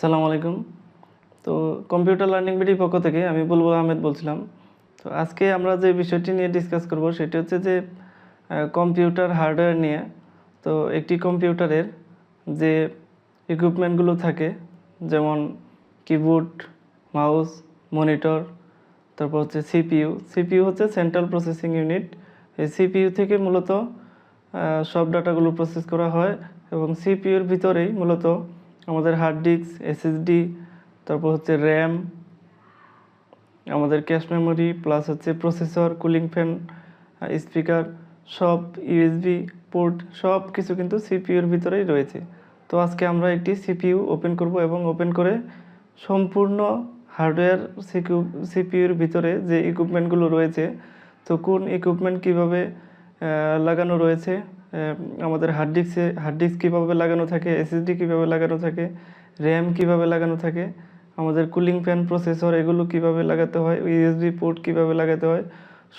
সালাম আলাইকুম। তো কম্পিউটার লার্নিং বিডির পক্ষ থেকে আমি বুলবুল আহমেদ বলছিলাম। তো আজকে আমরা যে বিষয়টি নিয়ে ডিসকাস করব সেটি হচ্ছে যে কম্পিউটার হার্ডওয়্যার নিয়ে। তো একটি কম্পিউটারের যে ইকুইপমেন্টগুলো থাকে, যেমন কিবোর্ড মাউস মনিটর তারপর হচ্ছে সিপিইউ সিপিইউ হচ্ছে সেন্ট্রাল প্রসেসিং ইউনিট এই সিপিইউ থেকে মূলত সব ডাটাগুলো প্রসেস করা হয় এবং সিপিইউর ভিতরেই মূলত আমাদের হার্ড ডিস্ক এসএসডি তারপর হচ্ছে র্যাম আমাদের ক্যাশ মেমোরি প্লাস হচ্ছে প্রসেসর কুলিং ফ্যান স্পিকার সব ইউএসবি পোর্ট সব কিছু কিন্তু সিপিইউর ভিতরেই রয়েছে। তো আজকে আমরা একটি সিপিইউ ওপেন করব এবং ওপেন করে সম্পূর্ণ হার্ডওয়্যার সিকিউ সিপিইউর ভিতরে যে ইকুইপমেন্টগুলো রয়েছে, তো কোন ইকুইপমেন্ট কীভাবে লাগানো রয়েছে আমাদের হার্ড ডিস্কে হার্ড ডিস্ক কীভাবে লাগানো থাকে এসএসডি কীভাবে লাগানো থাকে র্যাম কীভাবে লাগানো থাকে, আমাদের কুলিং ফ্যান প্রসেসর এগুলো কীভাবে লাগাতে হয় ইউএসবি পোর্ট কীভাবে লাগাতে হয়,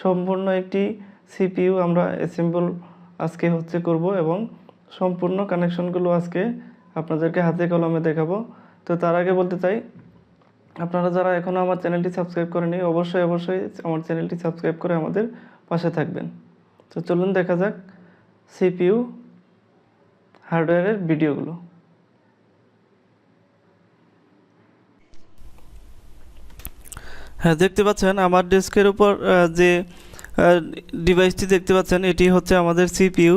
সম্পূর্ণ একটি সিপিইউ আমরা অ্যাসেম্বল আজকে হচ্ছে করব এবং সম্পূর্ণ কানেকশনগুলো আজকে আপনাদেরকে হাতে কলমে দেখাবো। তো তার আগে বলতে চাই, আপনারা যারা এখনও আমার চ্যানেলটি সাবস্ক্রাইব করেনি অবশ্যই অবশ্যই আমার চ্যানেলটি সাবস্ক্রাইব করে আমাদের পাশে থাকবেন। তো চলুন দেখা যাক সিপিইউ, হার্ডওয়্যারের ভিডিওগুলো। হ্যাঁ দেখতে পাচ্ছেন আমার ডেস্কের উপর যে ডিভাইসটি দেখতে পাচ্ছেন, এটি হচ্ছে আমাদের সিপিইউ।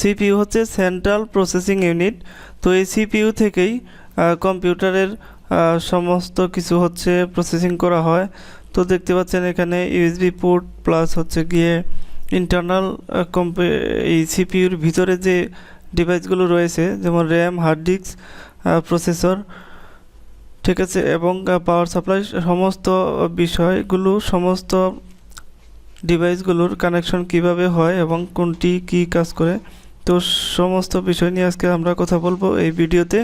সিপিইউ হচ্ছে সেন্ট্রাল প্রসেসিং ইউনিট তো এই সিপিইউ থেকেই কম্পিউটারের সমস্ত কিছু হচ্ছে প্রসেসিং করা হয়। তো দেখতে পাচ্ছেন এখানে ইউএসবি পোর্ট প্লাস হচ্ছে গিয়ে ইন্টারনাল কম্পে এই সিপিইউর ভিতরে যে ডিভাইসগুলো রয়েছে, যেমন র্যাম হার্ড ডিস্ক প্রসেসর ঠিক আছে, এবং পাওয়ার সাপ্লাই সমস্ত বিষয়গুলো, সমস্ত ডিভাইসগুলোর কানেকশন কীভাবে হয় এবং কোনটি কি কাজ করে, তো সমস্ত বিষয় নিয়ে আজকে আমরা কথা বলব এই ভিডিওতে।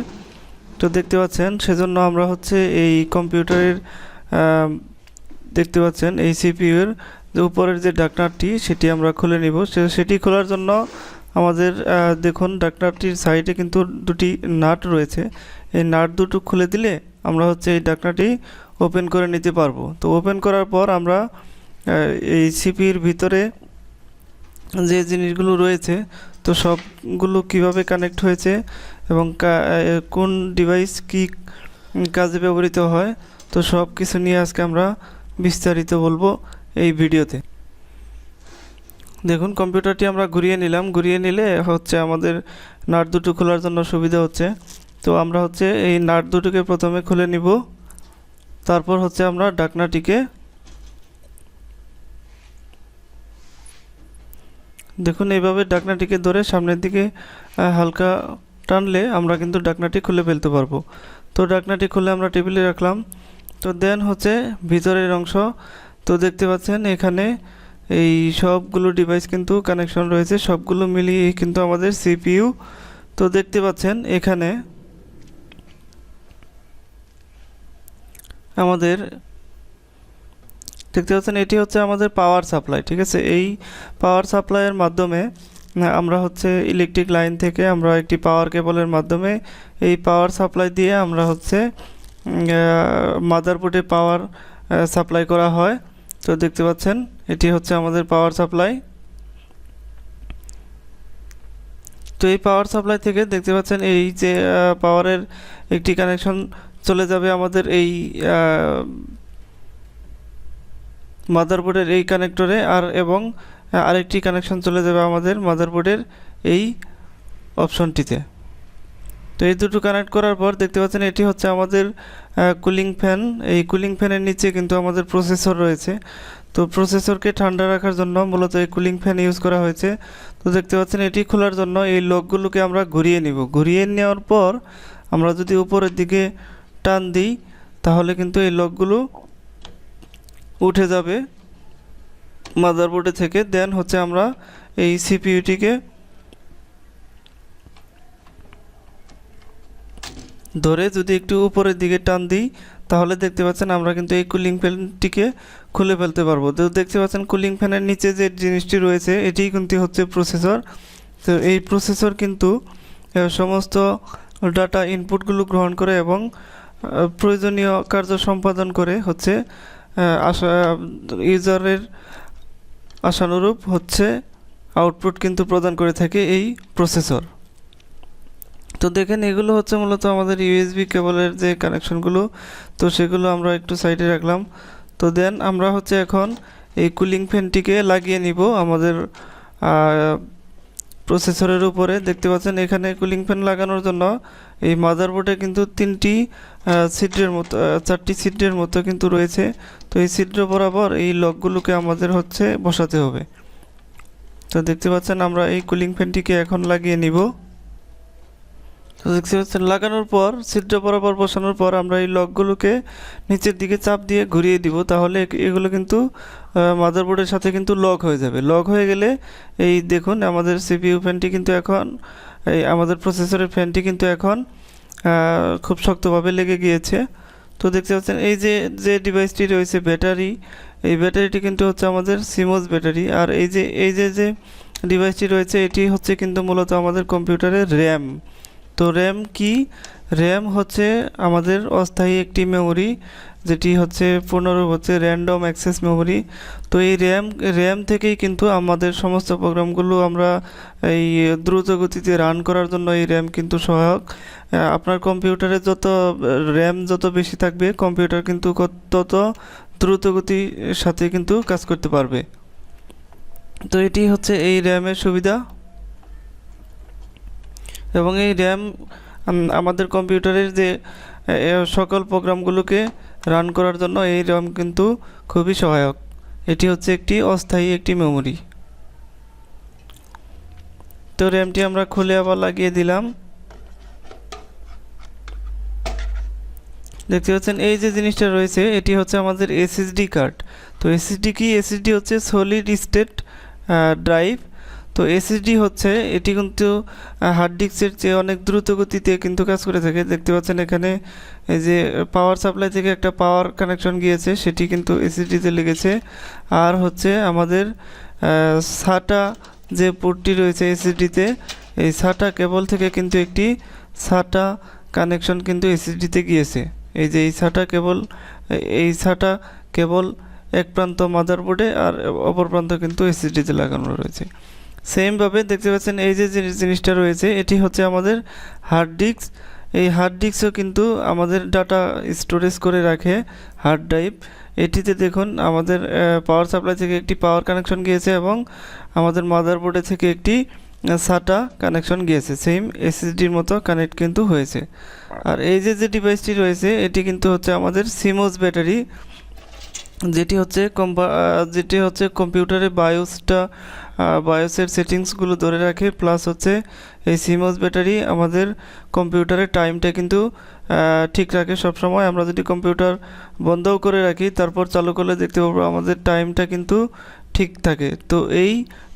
তো দেখতে পাচ্ছেন, সেজন্য আমরা হচ্ছে এই কম্পিউটারের দেখতে পাচ্ছেন এই সিপিইউর যে উপরের যে ডাকনারটি, সেটি আমরা খুলে নিব। সেটি খোলার জন্য আমাদের দেখুন ডাকনারটির সাইডে কিন্তু দুটি নাট রয়েছে। এই নাট দুটো খুলে দিলে আমরা হচ্ছে এই ডাকনাটি ওপেন করে নিতে পারব। তো ওপেন করার পর আমরা এই সিপির ভিতরে যে জিনিসগুলো রয়েছে, তো সবগুলো কীভাবে কানেক্ট হয়েছে এবং কোন ডিভাইস কি কাজে ব্যবহৃত হয়, তো সব কিছু নিয়ে আজকে আমরা বিস্তারিত বলব। এই ভিডিওতে। দেখুন, কম্পিউটারটি আমরা ঘুরিয়ে নিলাম। ঘুরিয়ে নিলে হচ্ছে আমাদের নাট দুটো খোলার জন্য সুবিধা হচ্ছে। তো আমরা হচ্ছে এই নাট দুটোকে প্রথমে খুলে নিব। তারপর হচ্ছে আমরা ডাকনাটিকে দেখুন, এইভাবে ডাকনাটিকে ধরে সামনের দিকে হালকা টানলে আমরা কিন্তু ডাকনাটি খুলে ফেলতে পারব। তো ডাকনাটি খুলে আমরা টেবিলে রাখলাম। তো দেন হচ্ছে ভিতরের অংশ তো দেখতে পাচ্ছেন, এখানে এই সবগুলো ডিভাইস কিন্তু কানেকশন রয়েছে, সবগুলো মিলিয়ে কিন্তু আমাদের সিপিইউ তো দেখতে পাচ্ছেন, এখানে আমাদের দেখতে পাচ্ছেন, এটি হচ্ছে আমাদের পাওয়ার সাপ্লাই ঠিক আছে? এই পাওয়ার সাপ্লাইয়ের মাধ্যমে আমরা হচ্ছে ইলেকট্রিক লাইন থেকে আমরা একটি পাওয়ার কেবলের মাধ্যমে এই পাওয়ার সাপ্লাই দিয়ে আমরা হচ্ছে মাদারবোর্ডে পাওয়ার সাপ্লাই করা হয়। তো দেখতে পাচ্ছেন। এটি হচ্ছে আমাদের পাওয়ার সাপ্লাই তো এই পাওয়ার সাপ্লাই থেকে দেখতে পাচ্ছেন এই যে পাওয়ারের একটি কানেকশন চলে যাবে আমাদের এই মাদারবোর্ডের এই কানেক্টরে আর এবং আরেকটি কানেকশন চলে যাবে আমাদের মাদারবোর্ডের এই অপশনটিতে তো এই দুটো কানেক্ট করার পর দেখতে পাচ্ছেন এটি হচ্ছে আমাদের কুলিং ফ্যান এই কুলিং ফ্যানের নিচে কিন্তু আমাদের প্রসেসর রয়েছে। তো প্রসেসরকে ঠান্ডা রাখার জন্য মূলত এই কুলিং ফ্যান ইউজ করা হয়েছে। তো দেখতে পাচ্ছেন এটি খোলার জন্য এই লকগুলোকে আমরা ঘুরিয়ে নিব। ঘুরিয়ে নেওয়ার পর আমরা যদি উপরের দিকে টান দিই, তাহলে কিন্তু এই লকগুলো উঠে যাবে। মাদারবোর্ডে থেকে। দেন হচ্ছে আমরা এই সিপিইউটিকে ধরে যদি একটু উপরের দিকে টান দিই, তাহলে দেখতে পাচ্ছেন আমরা কিন্তু এই কুলিং ফ্যানটিকে খুলে ফেলতে পারব। তো দেখতে পাচ্ছেন কুলিং ফ্যানের নিচে যে জিনিসটি রয়েছে, এটিই কিন্তু হচ্ছে প্রসেসর তো এই প্রসেসর কিন্তু সমস্ত ডাটা ইনপুটগুলো গ্রহণ করে এবং প্রয়োজনীয় কার্য সম্পাদন করে হচ্ছে আশা ইউজারের আশানুরূপ হচ্ছে আউটপুট কিন্তু প্রদান করে থাকে এই প্রসেসর তো দেখেন, এগুলো হচ্ছে মূলত আমাদের ইউএসবি কেবলের যে কানেকশনগুলো তো সেগুলো আমরা একটু সাইডে রাখলাম। তো দেন আমরা হচ্ছে এখন এই কুলিং ফ্যানটিকে লাগিয়ে নিব আমাদের প্রসেসরের উপরে। দেখতে পাচ্ছেন এখানে কুলিং ফ্যান লাগানোর জন্য এই মাদারবোর্ডে কিন্তু তিনটি সিটের মতো চারটি সিটের মতো কিন্তু রয়েছে। তো এই সিটের বরাবর এই লকগুলোকে আমাদের হচ্ছে বসাতে হবে। তো দেখতে পাচ্ছেন আমরা এই কুলিং ফ্যানটিকে এখন লাগিয়ে নিব। দেখতে পাচ্ছেন লাগানোর পর, ছিদ্র বরাবর বসানোর পর আমরা এই লকগুলোকে নিচের দিকে চাপ দিয়ে ঘুরিয়ে দিব। তাহলে এগুলো কিন্তু মাদারবোর্ডের সাথে কিন্তু লক হয়ে যাবে। লক হয়ে গেলে এই দেখুন, আমাদের সিপিইউ ফ্যানটি কিন্তু এখন, এই আমাদের প্রসেসরের ফ্যানটি কিন্তু এখন খুব শক্তভাবে লেগে গিয়েছে। তো দেখতে পাচ্ছেন, এই যে যে ডিভাইসটি রয়েছে ব্যাটারি, এই ব্যাটারিটি কিন্তু হচ্ছে আমাদের সিমোস ব্যাটারি। আর এই যে এই যে যে ডিভাইসটি রয়েছে, এটি হচ্ছে কিন্তু মূলত আমাদের কম্পিউটারের র্যাম। তো র্যাম কি? র্যাম হচ্ছে আমাদের অস্থায়ী একটি মেমোরি যেটি হচ্ছে পূর্ণরূপ হচ্ছে র্যান্ডম অ্যাক্সেস মেমোরি তো এই র্যাম র্যাম থেকেই কিন্তু আমাদের সমস্ত প্রোগ্রামগুলো আমরা এই দ্রুত গতিতে রান করার জন্য এই র্যাম কিন্তু সহায়ক। আপনার কম্পিউটারে যত, র্যাম যত বেশি থাকবে, কম্পিউটার কিন্তু তত দ্রুত গতির সাথে কিন্তু কাজ করতে পারবে। তো এটি হচ্ছে এই র্যামের সুবিধা। এবং এই র্যাম আমাদের কম্পিউটারের যে সকল প্রোগ্রামগুলোকে রান করার জন্য এই র্যাম কিন্তু খুবই সহায়ক। এটি হচ্ছে একটি অস্থায়ী একটি মেমোরি। তো র্যামটি আমরা খুলে আবার লাগিয়ে দিলাম। দেখতে পাচ্ছেন, এই যে জিনিসটা রয়েছে, এটি হচ্ছে আমাদের এসএসডি কার্ড। তো এসএসডি কি? এসএসডি হচ্ছে সলিড স্টেট ড্রাইভ। তো এসএসডি হচ্ছে, এটি কিন্তু হার্ড ডিস্কের চেয়ে অনেক দ্রুত গতিতে কিন্তু কাজ করে থাকে। দেখতে পাচ্ছেন এখানে, এই যে পাওয়ার সাপ্লাই থেকে একটা পাওয়ার কানেকশন গিয়েছে, সেটি কিন্তু এসএসডিতে লেগেছে। আর হচ্ছে আমাদের সাটা যে পোর্টটি রয়েছে এসএসডিতে এই সাটা কেবল থেকে কিন্তু একটি সাটা কানেকশন কিন্তু এসএসডিতে গিয়েছে। এই যে, এই সাটা কেবল এই সাটা কেবল এক প্রান্ত মাদারবোর্ডে আর অপর প্রান্ত কিন্তু এসএসডিতে লাগানো রয়েছে। সেমভাবে দেখতে পাচ্ছেন এই যে জিনিস- জিনিসটা রয়েছে, এটি হচ্ছে আমাদের হার্ড ডিস্ক এই হার্ড ডিস্কও কিন্তু আমাদের ডাটা স্টোরেজ করে রাখে হার্ড ড্রাইভ এটিতে দেখুন, আমাদের পাওয়ার সাপ্লাই থেকে একটি পাওয়ার কানেকশন গিয়েছে এবং আমাদের মাদারবোর্ডে থেকে একটি সাটা কানেকশন গিয়েছে। সেম এসএসডির মতো কানেক্ট কিন্তু হয়েছে। আর এই যে যে ডিভাইসটি রয়েছে, এটি কিন্তু হচ্ছে আমাদের সিমোস ব্যাটারি যেটি হচ্ছে কম্পা যেটি হচ্ছে কম্পিউটারে বায়োসটা বায়োসের সেটিংসগুলো ধরে রাখে প্লাস হচ্ছে এই সিমোস ব্যাটারি আমাদের কম্পিউটারের টাইমটা কিন্তু ঠিক রাখে সবসময়। আমরা যদি কম্পিউটার বন্ধও করে রাখি, তারপর চালু করলে দেখতে পাবো আমাদের টাইমটা কিন্তু ঠিক থাকে। তো এই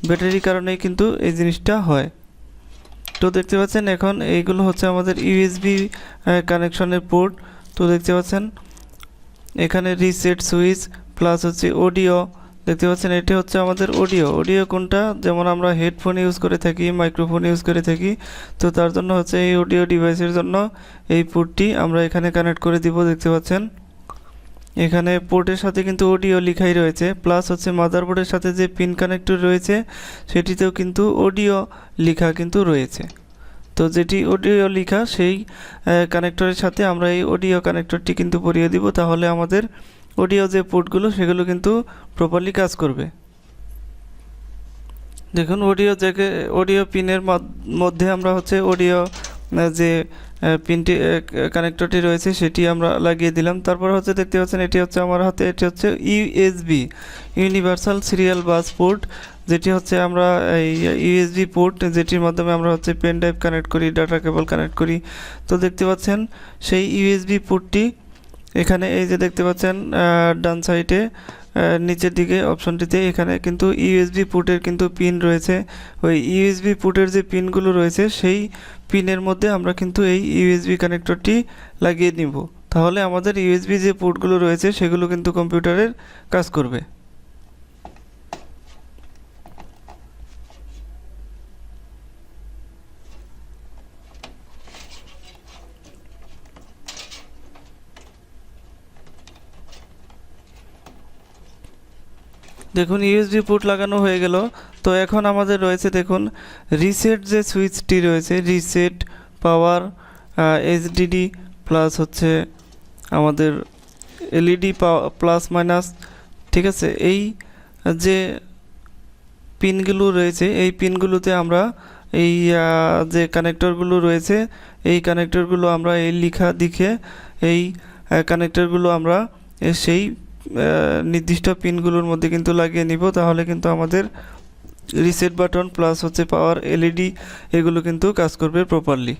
ব্যাটারির কারণেই কিন্তু এই জিনিসটা হয়। তো দেখতে পাচ্ছেন এখন এইগুলো হচ্ছে আমাদের ইউএসবি কানেকশনের পোর্ট তো দেখতে পাচ্ছেন, এখানে রিসেট সুইচ প্লাস হচ্ছে অডিও দেখতে পাচ্ছেন এটি হচ্ছে আমাদের অডিও। অডিও কোনটা? যেমন আমরা হেডফোন ইউজ করে থাকি, মাইক্রোফোন ইউজ করে থাকি, তো তার জন্য হচ্ছে এই অডিও ডিভাইসের জন্য এই পোর্টটি আমরা এখানে কানেক্ট করে দিব, দেখতে পাচ্ছেন। এখানে পোর্টের সাথে কিন্তু অডিও লিখাই রয়েছে, প্লাস হচ্ছে মাদারবোর্ডের সাথে যে পিন কানেক্টর রয়েছে, সেটিতেও কিন্তু অডিও লেখা কিন্তু রয়েছে। তো যেটি অডিও লেখা, সেই কানেক্টরের সাথে আমরা এই অডিও কানেক্টরটি কিন্তু পরিয়ে দিব, তাহলে আমাদের অডিও যে পোর্টগুলো সেগুলো কিন্তু প্রপারলি কাজ করবে। দেখুন অডিও জায়গায় অডিও পিনের মধ্যে আমরা হচ্ছে অডিও যে পিনটি কানেক্টরটি রয়েছে, সেটি আমরা লাগিয়ে দিলাম। তারপর হচ্ছে দেখতে পাচ্ছেন, এটি হচ্ছে আমার হাতে, এটি হচ্ছে USB universal serial bus port যেটি হচ্ছে আমরা, এই ইউএসবি পোর্ট যেটির মাধ্যমে আমরা হচ্ছে পেন ড্রাইভ কানেক্ট করি ডাটা কেবল কানেক্ট করি। তো দেখতে পাচ্ছেন, সেই ইউএসবি পোর্টটি এখানে এই যে দেখতে পাচ্ছেন ডান সাইডে নিচের দিকে অপশনটিতে এখানে কিন্তু ইউএসবি পুটের কিন্তু পিন রয়েছে। ওই ইউএসবি পুটের যে পিনগুলো রয়েছে, সেই পিনের মধ্যে আমরা কিন্তু এই ইউএসবি কানেক্টরটি লাগিয়ে নিব। তাহলে আমাদের ইউএসবি যে পোর্টগুলো রয়েছে, সেগুলো কিন্তু কম্পিউটারের কাজ করবে। দেখুন ইউএসবি পোর্ট লাগানো হয়ে গেল। তো এখন আমাদের রয়েছে, দেখুন রিসেট যে সুইচটি রয়েছে রিসেট পাওয়ার এইচডিডি প্লাস হচ্ছে আমাদের এলইডি প্লাস মাইনাস ঠিক আছে? এই যে পিনগুলো রয়েছে, এই পিনগুলোতে আমরা এই যে কানেক্টরগুলো রয়েছে, এই কানেক্টরগুলো আমরা এই লিখা দিকে এই কানেক্টরগুলো আমরা সেই নির্দিষ্ট পিনগুলোর মধ্যে কিন্তু লাগিয়ে নিব, তাহলে কিন্তু আমাদের রিসেট বাটন প্লাস হচ্ছে পাওয়ার এলইডি এগুলো কিন্তু কাজ করবে প্রপারলি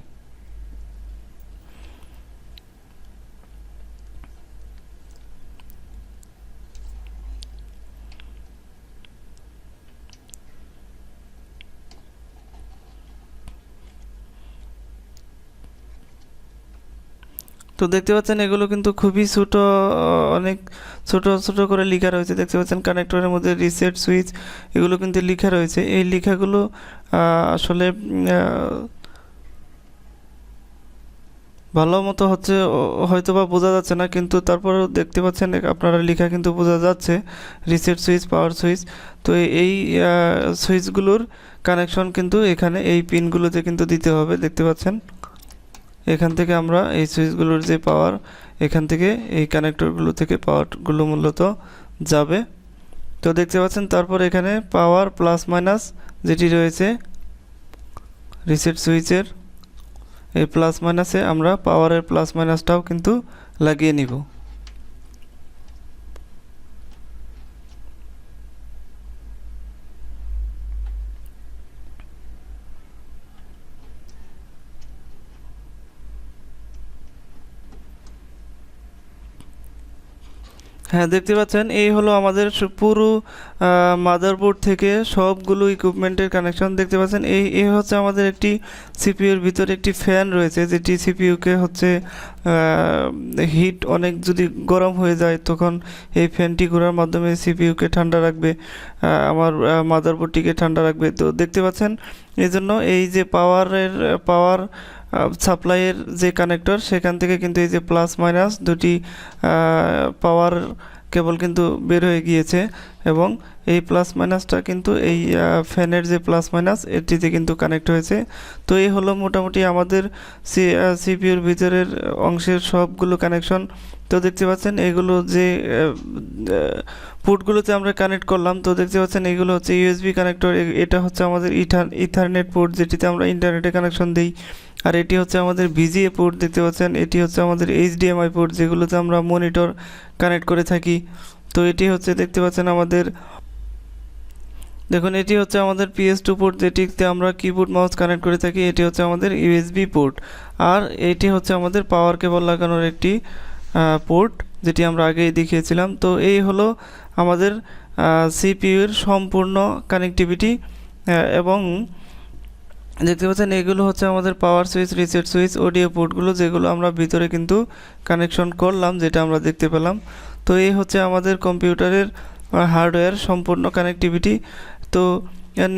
তো দেখতে পাচ্ছেন এগুলো কিন্তু খুবই ছোট অনেক ছোট ছোট করে লেখা রয়েছে। দেখতে পাচ্ছেন কানেক্টরের মধ্যে রিসেট সুইচ এগুলো কিন্তু লেখা রয়েছে। এই লেখাগুলো আসলে ভালো মতো হচ্ছে হয়তো বা বোঝা যাচ্ছে না, কিন্তু তারপরেও দেখতে পাচ্ছেন আপনারা লেখা কিন্তু বোঝা যাচ্ছে। রিসেট সুইচ পাওয়ার সুইচ তো এই- সুইচগুলোর কানেকশন কিন্তু এখানে এই পিনগুলোতে কিন্তু দিতে হবে, দেখতে পাচ্ছেন। এখান থেকে আমরা এই সুইচগুলোর যে পাওয়ার এখান থেকে এই কানেক্টরগুলো থেকে পাওয়ারগুলো মূলত যাবে। তো দেখতে পাচ্ছেন, তারপর এখানে পাওয়ার প্লাস মাইনাস যেটি রয়েছে রিসেট সুইচের এই প্লাস মাইনাসে আমরা পাওয়ারের প্লাস মাইনাসটাও কিন্তু লাগিয়ে নিব। হ্যাঁ দেখতে পাচ্ছেন, এই হলো আমাদের পুরো মাদারবোর্ড থেকে সবগুলো ইকুইপমেন্টের কানেকশন দেখতে পাচ্ছেন। এই এই হচ্ছে আমাদের একটি সিপিইউর ভিতরে একটি ফ্যান রয়েছে, যেটি সিপিইউকে হচ্ছে হিট অনেক যদি গরম হয়ে যায়, তখন এই ফ্যানটি ঘোরার মাধ্যমে সিপিইউকে ঠান্ডা রাখবে আমার মাদারবোর্ডটিকে ঠান্ডা রাখবে। তো দেখতে পাচ্ছেন এই জন্য এই যে পাওয়ারের পাওয়ার সাপ্লাইয়ের যে কানেক্টর সেখান থেকে কিন্তু এই যে প্লাস মাইনাস দুটি পাওয়ার কেবল কিন্তু বের হয়ে গিয়েছে এবং এই প্লাস মাইনাসটা কিন্তু এই ফ্যানের যে প্লাস মাইনাস এটিতে কিন্তু কানেক্ট হয়েছে। তো এই হলো মোটামুটি আমাদের সি সিপিউর ভিতরের অংশের সবগুলো কানেকশন তো দেখতে পাচ্ছেন এগুলো যে পোর্টগুলোতে আমরা কানেক্ট করলাম, তো দেখতে পাচ্ছেন এগুলো হচ্ছে ইউএসবি কানেক্টর এটা হচ্ছে আমাদের ইথার, ইথারনেট পোর্ট যেটিতে আমরা ইন্টারনেটে কানেকশন দিই। আর এটি হচ্ছে আমাদের ভিজিএ পোর্ট দেখতে পাচ্ছেন। এটি হচ্ছে আমাদের এইচডিএমআই পোর্ট যেগুলোতে আমরা মনিটর কানেক্ট করে থাকি। তো এটি হচ্ছে দেখতে পাচ্ছেন আমাদের, দেখুন এটি হচ্ছে আমাদের পিএস টু পোর্ট যেটিতে আমরা কিবোর্ড মাউস কানেক্ট করে থাকি। এটি হচ্ছে আমাদের ইউএসবি পোর্ট আর এটি হচ্ছে আমাদের পাওয়ার কেবল লাগানোর একটি পোর্ট যেটি আমরা আগেই দেখিয়েছিলাম। তো এই হলো আমাদের সিপিইউর সম্পূর্ণ কানেক্টিভিটি এবং দেখতে পাচ্ছেন, এগুলো হচ্ছে আমাদের power switch reset switch audio পোর্টগুলো যেগুলো আমরা ভিতরে কিন্তু কানেকশন করলাম, যেটা আমরা দেখতে পেলাম। তো এই হচ্ছে আমাদের কম্পিউটারের হার্ডওয়্যার সম্পূর্ণ কানেক্টিভিটি তো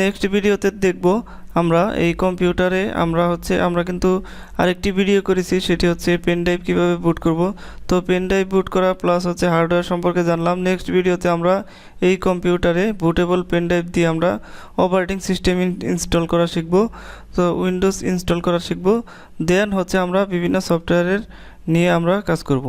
নেক্সট ভিডিওতে দেখব আমরা এই কম্পিউটারে আমরা হচ্ছে, আমরা কিন্তু আরেকটি ভিডিও করেছি, সেটি হচ্ছে পেন ড্রাইভ কীভাবে বুট করব। তো পেন ড্রাইভ বুট করা প্লাস হচ্ছে হার্ডওয়্যার সম্পর্কে জানলাম। নেক্সট ভিডিওতে আমরা এই কম্পিউটারে বুটেবল পেন ড্রাইভ দিয়ে আমরা অপারেটিং সিস্টেম ইনস্টল করা শিখব। তো উইন্ডোজ ইনস্টল করা শিখব। দেন হচ্ছে আমরা বিভিন্ন সফটওয়্যারের নিয়ে আমরা কাজ করব।